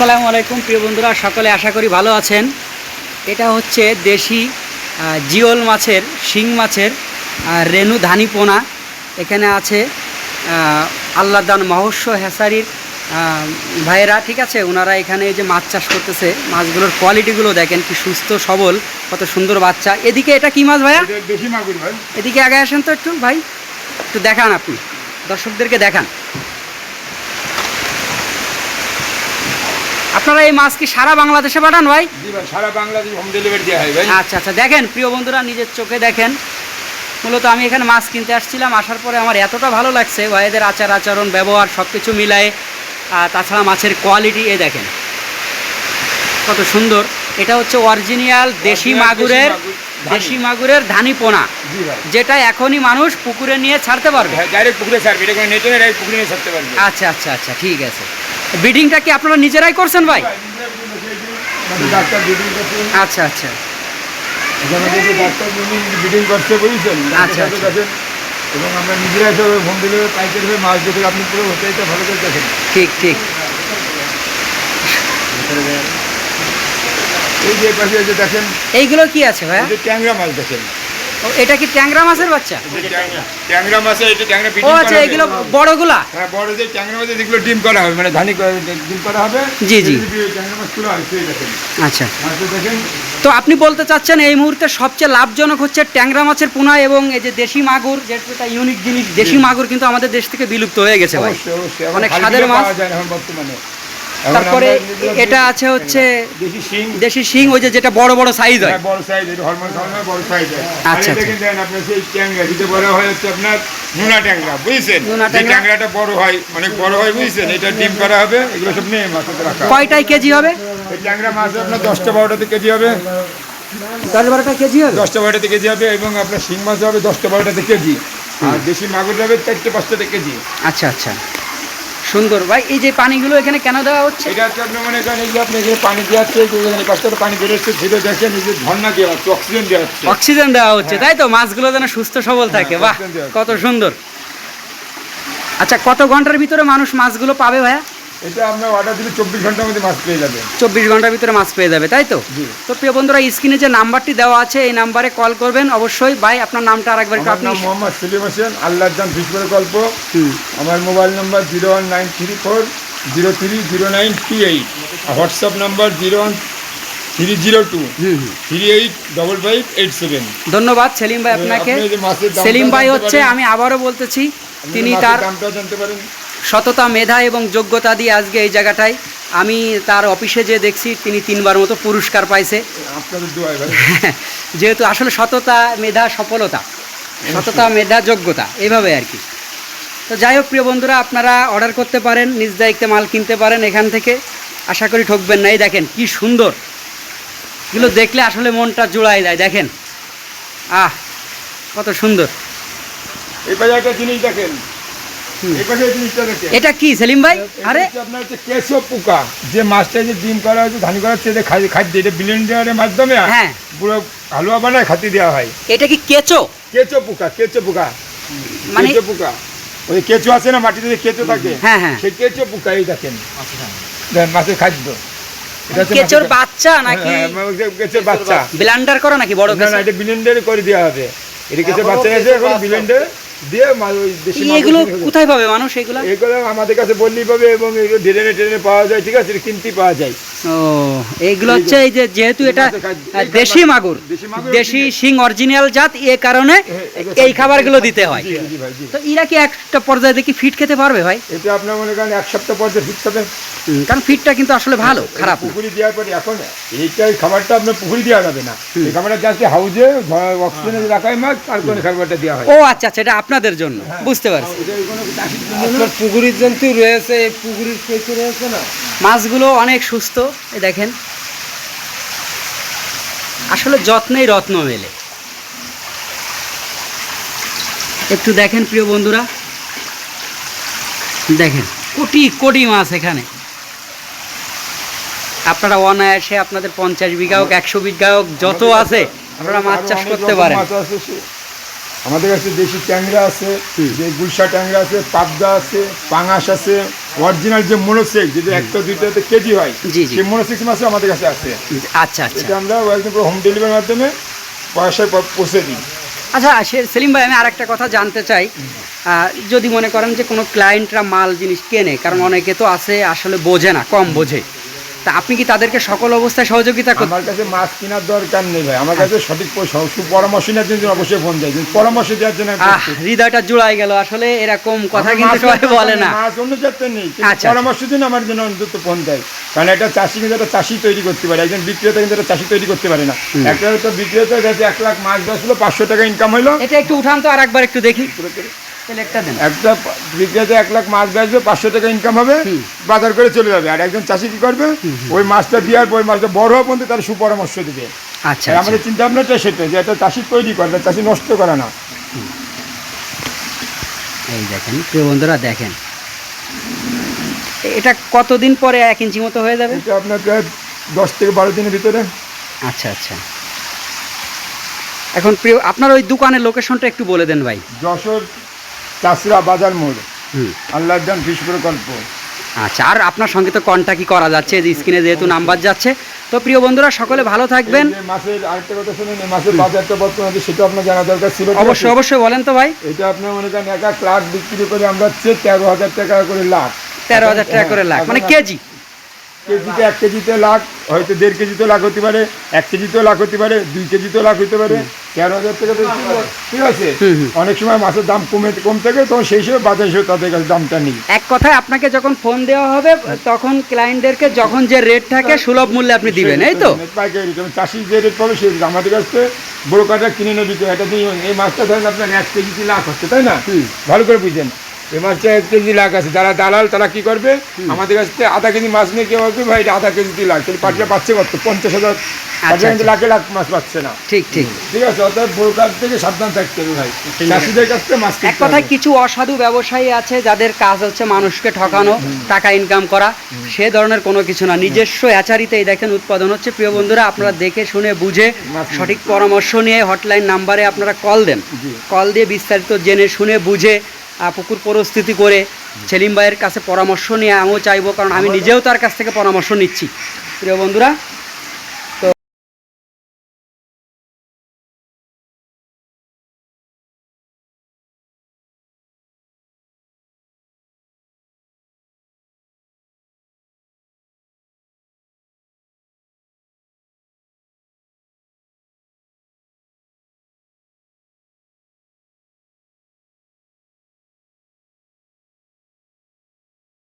আসসালামু আলাইকুম প্রিয় বন্ধুরা সকলে আশা করি ভালো আছেন। এটা হচ্ছে দেশি জিওল মাছের শিং মাছের রেণু ধানি পোনা এখানে আছে আল্লাদান মহস্য হেসারির ভাইয়েরা ঠিক আছে? ওনারা এখানে যে মাছ চাষ করতেছে মাছগুলোর কোয়ালিটিগুলো দেখেন কি সুস্থ সবল কত সুন্দর বাচ্চা। এদিকে এটা কি মাছ ভাইয়া? দেশি মাগুর ভাই। এদিকে আগে আসেন তো একটু ভাই। একটু দেখান আপনি দর্শকদেরকে দেখান। আপনারা এই মাছ কি সারা বাংলাদেশে পাঠান ভাই? সারা বাংলাদেশ হোম ডেলিভারি দেওয়া হয় ভাই। আচ্ছা আচ্ছা দেখেন প্রিয় বন্ধুরা নিজের চোখে দেখেন। মূলত আমি এখানে মাছ কিনতে আসছিলাম আসার পরে আমার এতটা ভালো লাগছে ভাইদের আচার আচরণ ব্যবহার সব কিছু মিলায়ে। আর তাছাড়া মাছের কোয়ালিটি এ দেখেন কত সুন্দর। এটা হচ্ছে অরিজিনাল দেশি মাগুরের দেশি মাগুরের ধানি পোনা যেটা এখনই মানুষ পুকুরে নিয়ে ছাড়তে পারবে। হ্যাঁ ডাইরেক্ট পুকুরে ছাড়বে এটা নেটে ডাইরেক্ট পুকুরে নিয়ে ছাড়তে পারবে। আচ্ছা আচ্ছা আচ্ছা ঠিক আছে। ব্রিডিংটা কি আপনারা নিজেরাই করছেন ভাই? আচ্ছা আচ্ছা। আচ্ছা, আচ্ছা। এবং আমরা নিজেরা হিসাবে হোম ডেলিভারি পাইকারি হয়ে মাছ দেখে আপনি পুরো হোটেলটা ভালো করে দেখেন ঠিক ঠিক। এই যে পাশে দেখেন এইগুলো কি আছে এই ট্যাংরা মাছ দেখেন। এটা কি ট্যাংরা মাছের বাচ্চা? ট্যাংরা? মাছে এটা ট্যাংরা ও আচ্ছা এগুলো বড়গুলা? হ্যাঁ বড় যে ট্যাংরা মাছে যেগুলো ডিম করা হবে মানে ধানি ডিম করা হবে জি, জি। ট্যাংরা মাছ তোলা হয় সেই দেখেন। আচ্ছা। দেখেন। তো আপনি বলতে চাচ্ছেন এই মুহূর্তে সবচেয়ে লাভজনক হচ্ছে ট্যাংরা মাছের পোনা এবং এই যে দেশি মাগুর যেটা ইউনিক জিনিস দেশি মাগুর কিন্তু আমাদের দেশ থেকে বিলুপ্ত হয়ে গেছে ভাই। অনেক স্বাদের মাছ। বর্তমানে। তারপরে এটা আছে হচ্ছে দেশি শিং। দেশি শিং ওই যে যেটা বড় বড় সাইজ হয়। হ্যাঁ, বড় সাইজ এটা হরমোন হরমোন বড় সাইজ আচ্ছা, আচ্ছা। দেখেন সেই ট্যাংরা যেটা বড় হয় হচ্ছে আপনার নোনা ট্যাংরা বুঝছেন? নোনা ট্যাংরাটা বড় হয় অনেক বড় হয় বুঝছেন? এটা ডিম করা হবে এগুলো সব নিয়ে মাথাতে রাখা কয়টাই কেজি হবে? এই ট্যাংরা মাছ আপনার দশটা বারোটাতে কেজি হবে। দশ বারোটা কেজি হবে? দশটা বারোটাতে কেজি হবে এবং আপনার শিং মাছ হবে দশটা বারোটাতে কেজি। আর দেশি মাগুর যাবে চারটে পাঁচটাতে কেজি। আচ্ছা আচ্ছা। সুন্দর। ভাই এই যে পানিগুলো এখানে কেন দেওয়া হচ্ছে? এটা হচ্ছে আপনি মনে করেন এই যে আপনি যে পানি দেওয়া হচ্ছে এই পানি বেরোচ্ছে সেটা দেখেন এই যে ঝর্ণা দেওয়া হচ্ছে অক্সিজেন দেওয়া হচ্ছে। অক্সিজেন দেওয়া হচ্ছে তাই তো? মাছগুলো যেন সুস্থ সবল থাকে। হ্যাঁ, বাহ কত সুন্দর। আচ্ছা কত ঘণ্টার ভিতরে মানুষ মাছগুলো পাবে ভাইয়া? এটা আমরা অর্ডার দিলে চব্বিশ ঘণ্টার মধ্যে মাছ পেয়ে যাবে। চব্বিশ ঘণ্টার ভিতরে মাছ পেয়ে যাবে তাই তো? জি। তো প্রিয় বন্ধুরা স্ক্রিনে যে নাম্বারটি দেওয়া আছে এই নাম্বারে কল করবেন। অবশ্যই ভাই আপনার নামটা আরেকবার একটু আমার আপনি নাম মোহাম্মদ সেলিম হোসেন আল্লাহর জান আমার mobile number zero one nine three four zero three zero nine eight WhatsApp number zero one three zero two. Three eight double five eight seven. ধন্যবাদ সেলিম ভাই আপনাকে। সেলিম ভাই হচ্ছে আমি আবারও বলতেছি তিনি তার দামটা জানতে পারেন। সততা মেধা এবং যোগ্যতা দিয়ে আজকে এই জায়গাটায় আমি তার অফিসে যে দেখছি তিনি তিনবার মতো পুরস্কার পাইছে। যেহেতু আসলে সততা মেধা সফলতা সততা মেধা যোগ্যতা এইভাবে আর কি। তো যাই হোক প্রিয় বন্ধুরা আপনারা অর্ডার করতে পারেন নিজ দায়িত্বে মাল কিনতে পারেন এখান থেকে। আশা করি ঠকবেন না। এই দেখেন কি সুন্দর। এগুলো দেখলে আসলে মনটা জোড়ায় যায়। দেখেন আহ কত সুন্দর। এই একটা জিনিস দেখেন। এটা কি সেলিম ভাই? আরে। আপনার হচ্ছে কেঁচো পোকা। যে মাছটা যে ডিম করা হচ্ছে ধানি করা হচ্ছে খাদ্য এটা ব্লেন্ডারের মাধ্যমে হ্যাঁ। পুরো হালুয়া বানায় খাতি দেওয়া হয়। এটা কি কেচো? কেঁচো পোকা কেঁচো পোকা। মানে কেঁচো পোকা। ওই কেঁচো আছে না মাটিতে যে কেঁচো থাকে? হ্যাঁ হ্যাঁ। সেই কেঁচো পোকা এই দেখেন। দেখেন, মাছের খাদ্য। কেচোর বাচ্চা নাকি? হ্যাঁ, হ্যাঁ, কেঁচোর বাচ্চা। ব্লান্ডার করা নাকি বড় না না এটা ব্লেন্ডারে করে দেওয়া হবে। এটা কেঁচোর বাচ্চা আছে এখন ব্লেন্ডারে দিয়ে ওই দেশি এগুলো কোথায় পাবে মানুষ এগুলো? এগুলো আমাদের কাছে বললেই পাবে এবং এগুলো ড্রেনে ট্রেনে পাওয়া যায় ঠিক আছে? কিনতে পাওয়া যায়। ও এইগুলো হচ্ছে এই যে যেহেতু এটা দেশি মাগুর। দেশি শিং অরিজিনাল জাত এ কারণে হ্যাঁ, এই খাবারগুলো দিতে হয়। তো এরা কি একটা পর্যায়ে দেখি ফিট খেতে পারবে ভাই? এটা আপনার মনে করেন এক সপ্তাহ পর যে ফিট হুম, কারণ ফিটটা কিন্তু আসলে ভালো খারাপ পুকুরি দেওয়ার পরে এখন এইটা এই খাবারটা আপনার পুকুরি দেওয়া যাবে না। এই খাবারটা যাচ্ছে হাউজে অক্সিজেনে রাখা হয়। মাছ আর কোন খাবারটা দেওয়া হয়। ও আচ্ছা আচ্ছা এটা আপনাদের জন্য। বুঝতে পারছি। পুকুরির জন্তু রয়েছে এই পুকুরির রয়েছে না? মাছগুলো অনেক সুস্থ। এই দেখেন। আসলে যত্নেই রত্ন মেলে। একটু দেখেন প্রিয় বন্ধুরা। দেখেন কোটি কোটি মাছ এখানে। আপনারা অনায়াসে আপনাদের পঞ্চাশ বিঘা হোক একশো বিঘা হোক যত আছে আপনারা মাছ চাষ করতে পারেন। আমাদের কাছে দেশি ট্যাংরা আছে গুলশা ট্যাংরা আছে পাবদা আছে পাঙাশ আছে অরিজিনাল যে মনোসেক্স যেটা একটা দুইটাতে কেজি হয়। সেই মনোসেক্স মাছও আমাদের কাছে আছে। আচ্ছা আচ্ছা। এটা আমরা একদম হোম ডেলিভারির মাধ্যমে পয়সায় পৌঁছে দিই। আচ্ছা সেলিম ভাই আমি আরেকটা কথা জানতে চাই। যদি মনে করেন যে কোনো ক্লায়েন্টরা মাল জিনিস কেনে কারণ অনেকে তো আছে আসলে বোঝে না কম বোঝে। তা আপনি কি তাদেরকে সকল অবস্থায় সহযোগিতা করতে আমার কাছে মাছ কেনার দরকার নেই ভাই। আমার কাছে সঠিক প- সু- সুপরামর্শ নেওয়ার জন্য অবশ্যই ফোন দেয়। পরামর্শ দেওয়ার জন্য। হৃদয়টা জুড়াই গেল। আসলে এরকম কথা কিন্তু সবাই বলে না। মাছ অন্য জাতের নেই। আচ্ছা, পরামর্শ দিন আমার জন্য অন্তত ফোন দেয়। কারণ একটা চাষি কিন্তু একটা চাষি তৈরি করতে পারে। একজন বিক্রেতা কিন্তু একটা চাষি তৈরি করতে পারে না। একটা তো বিক্রেতা যাতে এক লাখ মাছ বেচলো পাঁচশো টাকা ইনকাম হলো এটা একটু উঠান তো আর একবার একটু দেখি। তাহলে একটা দেন। একটা বিক্রেতা এক লাখ মাছ বেচবে পাঁচশো টাকা ইনকাম হবে বাজার করে চলে যাবে। আর একজন চাষি কি করবে? ওই মাছটা দেওয়ার পর ওই মাছটা বড় হওয়া পর্যন্ত তার সুপরামর্শ দিবে। আচ্ছা আচ্ছা। আমাদের চিন্তা ভাবনাটা সেটাই যে একটা চাষি তৈরি করে চাষি নষ্ট করে না। এই দেখেন প্রিয় বন্ধুরা দেখেন। এটা কতদিন পরে এক ইঞ্চি মতো হয়ে যাবে? এটা আপনার প্রায় দশ থেকে বারো দিনের ভিতরে। আচ্ছা আচ্ছা। এখন প্রিয় আপনার ওই দোকানের লোকেশনটা একটু বলে দেন ভাই। যশোর চাষরা বাজার মোড়। হুম। আল্লাহ দান কৃষি প্রকল্প আচ্ছা আর আপনার সঙ্গে তো কন্ট্যাক্টই করা যাচ্ছে? যে স্ক্রিনে যেহেতু নাম্বার যাচ্ছে। তো প্রিয় বন্ধুরা সকলে ভালো থাকবেন। মাছের আরেকটা কথা শুনুন মাছের বাজারটা বর্তমানে সেটা আপনার জানা দরকার ছিল অবশ্যই অবশ্যই বলেন তো ভাই। এটা আপনার মনে করেন একা ক্লাস লাখ বিক্রি করে আমরা হচ্ছে তেরো হাজার টাকা করে লাখ। তেরো হাজার টাকা করে লাখ মানে কেজি। কেজিতে এক কেজিতে লাখ হয়তো দেড় কেজিতে লাখ হতে পারে এক কেজিতেও লাখ হতে পারে দুই কেজিতেও লাখ হতে পারে। তেরো হাজার টাকা তো ঠিক আছে। অনেক সময় মাছের দাম কমে কম থাকে তখন সেই হিসেবে বাজার হিসেবে তাদের কাছে দামটা নেই। এক কথায় আপনাকে যখন ফোন দেওয়া হবে তখন ক্লায়েন্টদেরকে যখন যে রেট থাকে সুলভ মূল্যে আপনি দিবেন এই তো? পাইকারি চাষি যে রেট পাবে সেই আমাদের কাছ থেকে ব্রোকারটা কিনে নেবে এটা দিয়ে এই মাছটা ধরেন আপনার এক কেজিতে লাখ হচ্ছে তাই না? হুম। ভালো করে বুঝছেন এই মাছটা এক কেজি লাখ আছে যারা দালাল তারা কি করবে? আমাদের কাছ থেকে আধা কেজি মাছ নিয়ে কেউ আসবে ভাই এটা আধা কেজিতে লাখ তাহলে পাটিটা পাচ্ছে কত? পঞ্চাশ হাজার। পাটিটা কিন্তু আচ্ছা। লাখে লাখ মাছ পাচ্ছে না। ঠিক ঠিক। ঠিক আছে অর্থাৎ ব্রোকার থেকে সাবধান থাকতে হবে ভাই। চাষিদের কাছ থেকে মাছ এক কথায় কিছু অসাধু ব্যবসায়ী আছে যাদের কাজ হচ্ছে মানুষকে ঠকানো টাকা ইনকাম করা। সে ধরনের কোনো কিছু না। নিজস্ব হ্যাচারিতেই দেখেন উৎপাদন হচ্ছে। প্রিয় বন্ধুরা আপনারা দেখে শুনে বুঝে সঠিক পরামর্শ নিয়ে হটলাইন নাম্বারে আপনারা কল দেন। কল দিয়ে বিস্তারিত জেনে শুনে বুঝে পুকুর পরিস্থিতি করে সেলিম ভাইয়ের কাছে পরামর্শ নিয়ে আমিও চাইব কারণ আমি নিজেও তার কাছ থেকে পরামর্শ নিচ্ছি। প্রিয় বন্ধুরা